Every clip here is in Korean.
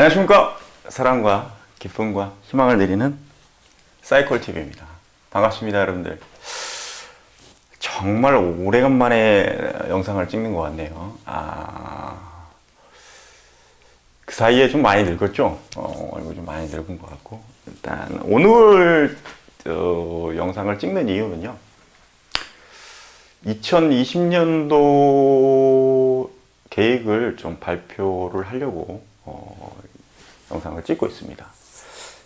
안녕하십니까. 사랑과 기쁨과 희망을 내리는 사이콜 TV입니다. 반갑습니다, 여러분들. 정말 오래간만에 영상을 찍는 것 같네요. 아, 그 사이에 좀 많이 늙었죠? 어, 얼굴 좀 많이 늙은 것 같고. 일단, 오늘, 어, 영상을 찍는 이유는요. 2020년도 계획을 좀 발표를 하려고, 어, 영상을 찍고 있습니다.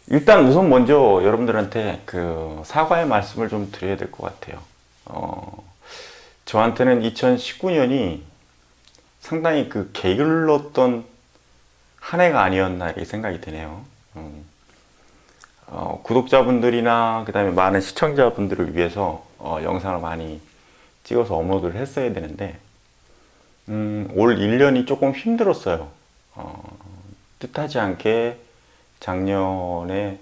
일단 우선 먼저 여러분들한테 그 사과의 말씀을 좀 드려야 될 것 같아요. 어, 저한테는 2019년이 상당히 그 게을렀던 한 해가 아니었나 이렇게 생각이 드네요. 음, 어, 구독자분들이나 그다음에 많은 시청자분들을 위해서 어, 영상을 많이 찍어서 업로드를 했어야 되는데 음, 올 1년이 조금 힘들었어요. 어, 뜻하지 않게 작년에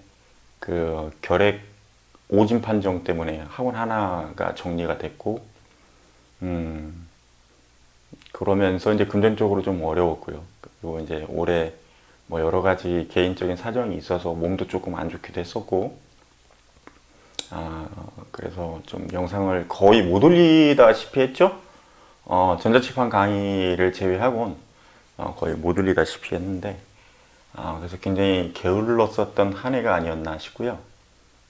그 결핵 오진 판정 때문에 학원 하나가 정리가 됐고, 음, 그러면서 이제 금전적으로 좀 어려웠고요. 그리고 이제 올해 뭐 여러 가지 개인적인 사정이 있어서 몸도 조금 안 좋기도 했었고, 아, 그래서 좀 영상을 거의 못 올리다시피 했죠? 어, 전자칠판 강의를 제외하고는 어, 거의 못 올리다시피 했는데, 아, 그래서 굉장히 게을렀었던 한 해가 아니었나 싶고요.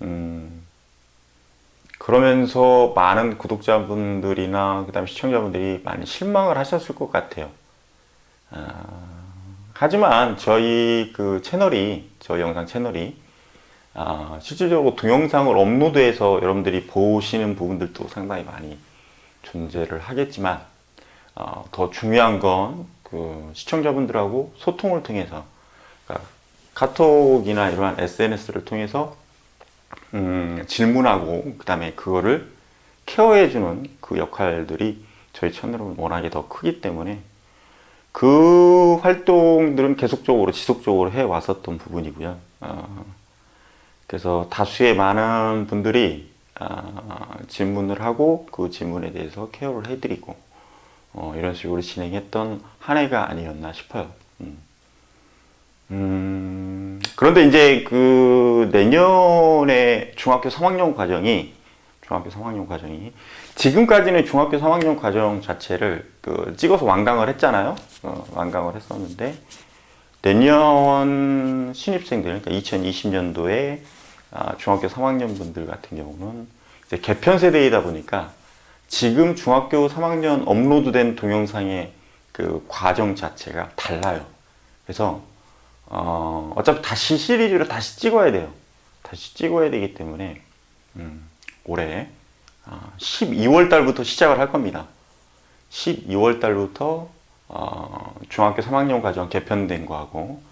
음, 그러면서 많은 구독자분들이나 그다음에 시청자분들이 많이 실망을 하셨을 것 같아요. 아, 하지만 저희 그 채널이 저희 영상 채널이 아, 실질적으로 동영상을 업로드해서 여러분들이 보시는 부분들도 상당히 많이 존재를 하겠지만 어, 더 중요한 건 그 시청자분들하고 소통을 통해서 카톡이나 이러한 SNS를 통해서 음, 질문하고 그다음에 그거를 케어해주는 그 역할들이 저희 채널은 워낙에 더 크기 때문에 그 활동들은 계속적으로 지속적으로 해 왔었던 부분이고요. 어, 그래서 다수의 많은 분들이 아, 질문을 하고 그 질문에 대해서 케어를 해드리고 어, 이런 식으로 진행했던 한 해가 아니었나 싶어요. 음. 음, 그런데 이제 그 내년에 중학교 3학년 과정이 중학교 3학년 과정이 지금까지는 중학교 3학년 과정 자체를 그 찍어서 완강을 했잖아요. 어, 완강을 했었는데 내년 신입생들 그러니까 2020년도에 아, 중학교 3학년 분들 같은 경우는 이제 개편 세대이다 보니까 지금 중학교 3학년 업로드된 동영상의 그 과정 자체가 달라요. 그래서 어, 어차피 다시 시리즈를 다시 찍어야 돼요. 다시 찍어야 되기 때문에 음, 올해 아, 12월 달부터 시작을 할 겁니다. 12월 달부터 어, 중학교 3학년 과정 개편된 거하고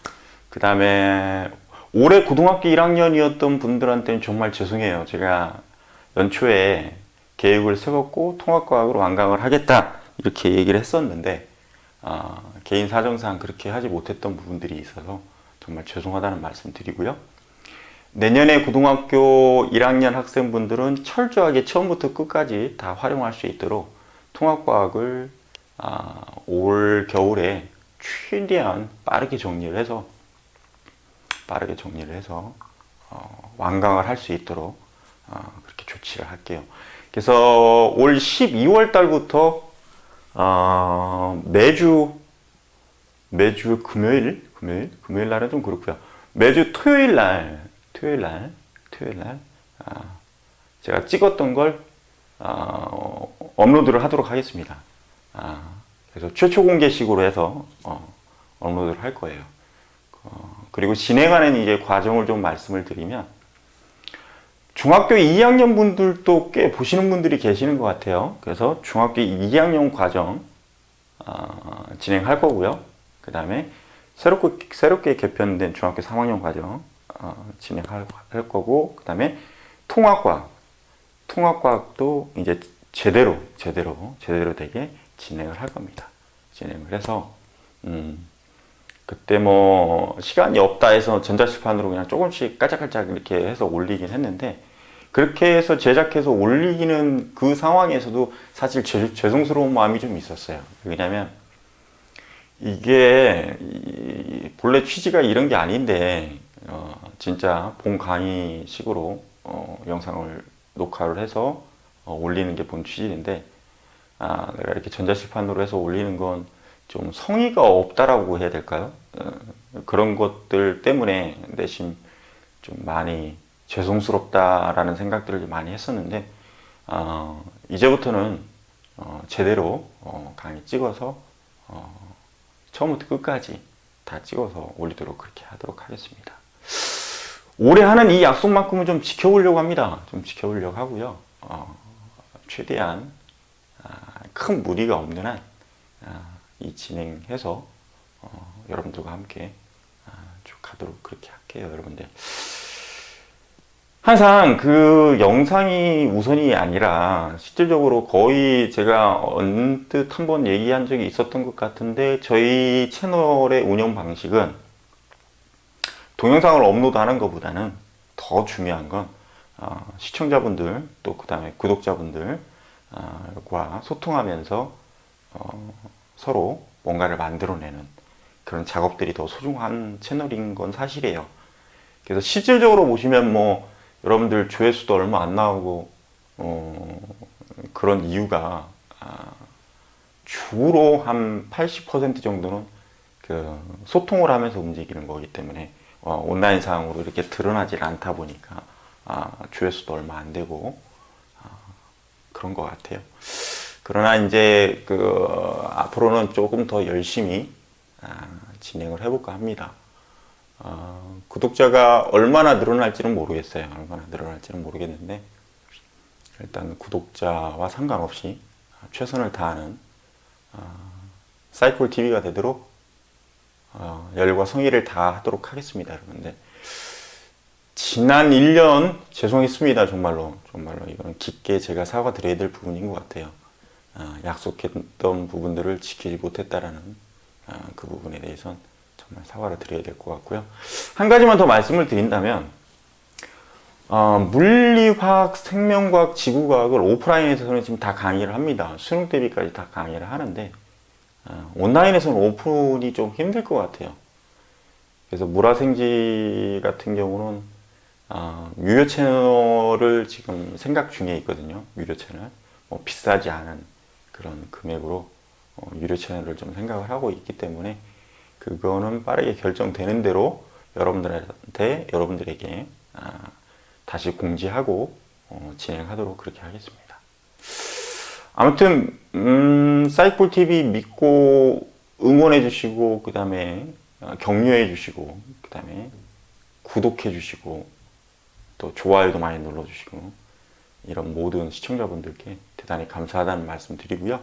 그 다음에 올해 고등학교 1학년이었던 분들한테는 정말 죄송해요. 제가 연초에 계획을 세웠고 통합과학으로 완강을 하겠다 이렇게 얘기를 했었는데 아, 개인 사정상 그렇게 하지 못했던 부분들이 있어서 정말 죄송하다는 말씀 드리고요. 내년에 고등학교 1학년 학생분들은 철저하게 처음부터 끝까지 다 활용할 수 있도록 통합과학을 아, 올 겨울에 최대한 빠르게 정리를 해서 빠르게 정리를 해서 어, 완강을 할 수 있도록 어, 그렇게 조치를 할게요. 그래서 올 12월 달부터 어, 매주 매주 금요일 금요일 금요일 날은 좀 그렇고요. 매주 토요일 날 토요일 날 토요일 날 아, 제가 찍었던 걸 어, 업로드를 하도록 하겠습니다. 아, 그래서 최초 공개식으로 해서 어, 업로드를 할 거예요. 어, 그리고 진행하는 이제 과정을 좀 말씀을 드리면 중학교 2학년 분들도 꽤 보시는 분들이 계시는 것 같아요. 그래서 중학교 2학년 과정 어, 진행할 거고요. 그 다음에 새롭게, 새롭게 개편된 중학교 3학년 과정 어, 진행할 할 거고, 그 다음에 통합과학, 통합과학도 이제 제대로, 제대로, 제대로 되게 진행을 할 겁니다. 진행을 해서, 음, 그때 뭐, 시간이 없다 해서 전자칠판으로 그냥 조금씩 깔짝깔짝 이렇게 해서 올리긴 했는데, 그렇게 해서 제작해서 올리기는 그 상황에서도 사실 죄, 죄송스러운 마음이 좀 있었어요. 왜냐면, 이게 이 본래 취지가 이런 게 아닌데 어, 진짜 본 강의식으로 어, 영상을 녹화를 해서 어, 올리는 게 본 취지인데 아, 내가 이렇게 전자시판으로 해서 올리는 건 좀 성의가 없다라고 해야 될까요? 어, 그런 것들 때문에 내심 좀 많이 죄송스럽다라는 생각들을 많이 했었는데 어, 이제부터는 어, 제대로 어, 강의 찍어서 어, 처음부터 끝까지 다 찍어서 올리도록 그렇게 하도록 하겠습니다. 올해 하는 이 약속만큼은 좀 지켜보려고 합니다. 좀 지켜보려고 하고요. 어, 최대한 아, 큰 무리가 없는 한 아, 이 진행해서 어, 여러분들과 함께 아, 쭉 가도록 그렇게 할게요, 여러분들. 항상 그 영상이 우선이 아니라 실질적으로 거의 제가 언뜻 한번 얘기한 적이 있었던 것 같은데 저희 채널의 운영 방식은 동영상을 업로드하는 것보다는 더 중요한 건 어, 시청자분들 또 그 다음에 구독자분들과 소통하면서 어, 서로 뭔가를 만들어내는 그런 작업들이 더 소중한 채널인 건 사실이에요. 그래서 실질적으로 보시면 뭐 여러분들 조회수도 얼마 안 나오고 어, 그런 이유가 아, 주로 한 80% 정도는 그 소통을 하면서 움직이는 거기 때문에 어, 온라인 상으로 이렇게 드러나질 않다 보니까 아, 조회수도 얼마 안 되고 아, 그런 것 같아요. 그러나 이제 그 앞으로는 조금 더 열심히 아, 진행을 해볼까 합니다. 어, 구독자가 얼마나 늘어날지는 모르겠어요. 얼마나 늘어날지는 모르겠는데 일단 구독자와 상관없이 최선을 다하는 어, 사이콜 TV가 되도록 어, 열과 성의를 다하도록 하겠습니다, 여러분들. 지난 1년 죄송했습니다, 정말로. 정말로 이건 깊게 제가 사과드려야 될 부분인 것 같아요. 어, 약속했던 부분들을 지키지 못했다라는 어, 그 부분에 대해서는 정말 사과를 드려야 될 것 같고요. 한 가지만 더 말씀을 드린다면, 어, 물리화학, 생명과학, 지구과학을 오프라인에서는 지금 다 강의를 합니다. 수능 대비까지 다 강의를 하는데, 어, 온라인에서는 오픈이 좀 힘들 것 같아요. 그래서 물화생지 같은 경우는 어, 유료 채널을 지금 생각 중에 있거든요. 유료 채널. 뭐 비싸지 않은 그런 금액으로 어, 유료 채널을 좀 생각을 하고 있기 때문에 그거는 빠르게 결정되는 대로 여러분들한테 여러분들에게 아, 다시 공지하고 어, 진행하도록 그렇게 하겠습니다. 아무튼 음, 사이콜 TV 믿고 응원해 주시고 그 다음에 격려해 주시고 그 다음에 구독해 주시고 또 좋아요도 많이 눌러 주시고 이런 모든 시청자분들께 대단히 감사하다는 말씀 드리고요.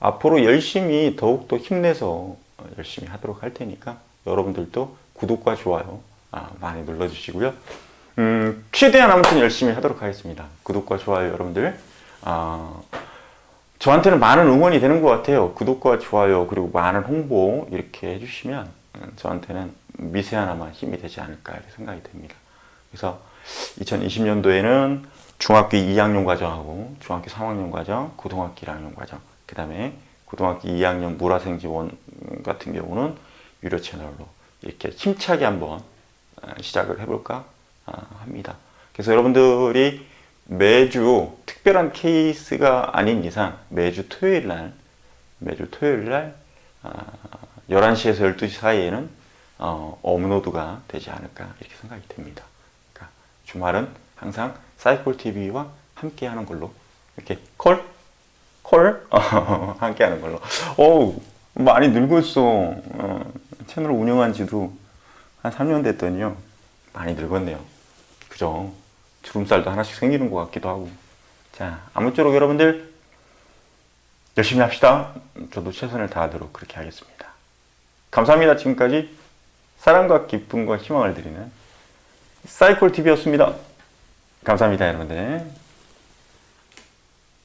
앞으로 열심히 더욱더 힘내서 열심히 하도록 할 테니까 여러분들도 구독과 좋아요 아, 많이 눌러주시고요. 음, 최대한 아무튼 열심히 하도록 하겠습니다. 구독과 좋아요 여러분들 아, 저한테는 많은 응원이 되는 것 같아요. 구독과 좋아요 그리고 많은 홍보 이렇게 해주시면 음, 저한테는 미세하나마 힘이 되지 않을까 이렇게 생각이 됩니다. 그래서 2020년도에는 중학교 2학년 과정하고 중학교 3학년 과정, 고등학교 1학년 과정, 그 다음에 고등학교 2학년 물화생 지원 같은 경우는 유료 채널로 이렇게 힘차게 한번 어, 시작을 해볼까 어, 합니다. 그래서 여러분들이 매주 특별한 케이스가 아닌 이상 매주 토요일 날 매주 토요일 날 11시에서 12시 사이에는 어, 업로드가 되지 않을까 이렇게 생각이 됩니다. 그러니까 주말은 항상 사이콜 TV와 함께 하는 걸로 이렇게 콜? 콜? 함께 하는 걸로. 어우, 많이 늙었어. 어, 채널 운영한 지도 한 3년 됐더니요. 많이 늙었네요. 그죠? 주름살도 하나씩 생기는 것 같기도 하고. 자, 아무쪼록 여러분들 열심히 합시다. 저도 최선을 다하도록 그렇게 하겠습니다. 감사합니다. 지금까지 사랑과 기쁨과 희망을 드리는 사이콜 TV였습니다. 감사합니다, 여러분들.